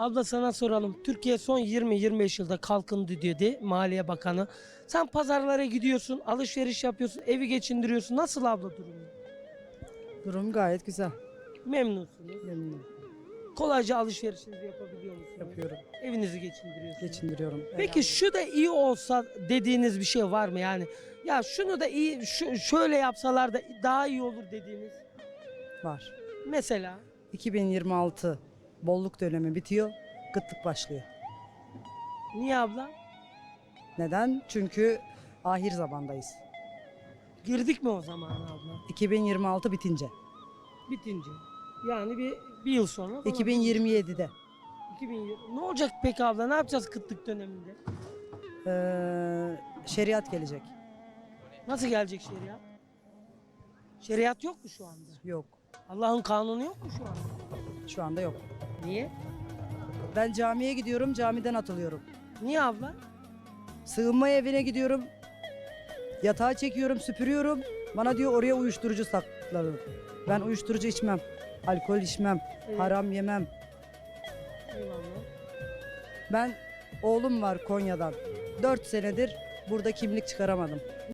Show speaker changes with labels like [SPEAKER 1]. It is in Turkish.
[SPEAKER 1] Abla sana soralım. Türkiye son 20-25 yılda kalkındı dedi Maliye Bakanı. Sen pazarlara gidiyorsun, alışveriş yapıyorsun, evi geçindiriyorsun. Nasıl abla durumu?
[SPEAKER 2] Durum gayet güzel.
[SPEAKER 1] Memnunsunuz.
[SPEAKER 2] Memnunum.
[SPEAKER 1] Kolayca alışverişinizi yapabiliyor musunuz?
[SPEAKER 2] Yapıyorum.
[SPEAKER 1] Evinizi geçindiriyorsunuz.
[SPEAKER 2] Geçindiriyorum.
[SPEAKER 1] Peki şu da iyi olsa dediğiniz bir şey var mı yani? Ya şunu da iyi, şu, şöyle yapsalar da daha iyi olur dediğiniz.
[SPEAKER 2] Var.
[SPEAKER 1] Mesela
[SPEAKER 2] 2026 bolluk dönemi bitiyor. Kıtlık başlıyor.
[SPEAKER 1] niye abla?
[SPEAKER 2] Neden? Çünkü ahir zamandayız.
[SPEAKER 1] Girdik mi o zaman abla?
[SPEAKER 2] 2026 bitince.
[SPEAKER 1] Bitince. Yani bir, bir yıl sonra. falan.
[SPEAKER 2] 2027'de
[SPEAKER 1] 2020. Ne olacak peki abla? Ne yapacağız kıtlık döneminde?
[SPEAKER 2] eee, şeriat gelecek.
[SPEAKER 1] Nasıl gelecek şeriat? Şeriat yok mu şu anda?
[SPEAKER 2] Yok.
[SPEAKER 1] Allah'ın kanunu yok mu şu anda?
[SPEAKER 2] Şu anda yok.
[SPEAKER 1] Niye?
[SPEAKER 2] Ben camiye gidiyorum, camiden atılıyorum.
[SPEAKER 1] Niye abla?
[SPEAKER 2] Sığınma evine gidiyorum. Yatağı çekiyorum, süpürüyorum. Bana diyor oraya uyuşturucu sakladın. Ben uyuşturucu içmem. Alkol içmem.
[SPEAKER 1] Evet.
[SPEAKER 2] Haram yemem.
[SPEAKER 1] Eyvallah.
[SPEAKER 2] Ben oğlum var Konya'dan. 4 senedir burada kimlik çıkaramadım.